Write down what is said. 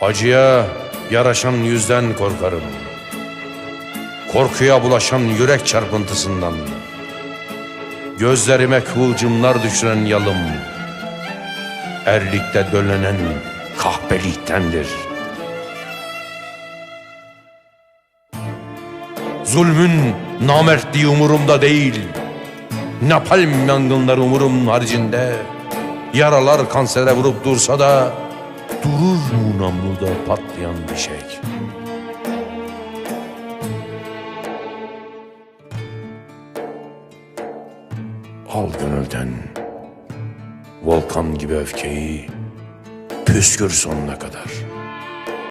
Acıya yaraşan yüzden korkarım. Korkuya bulaşan yürek çarpıntısından. Gözlerime kıvılcımlar düşüren yalım. Erlikte dönlenen kahpeliktendir. Zulmün namertliği umurumda değil. Napalm yangınları umurum haricinde. Yaralar kansere vurup dursa da durur mu namluda patlayan bir şey? Al gönülden volkan gibi öfkeyi püskür sonuna kadar.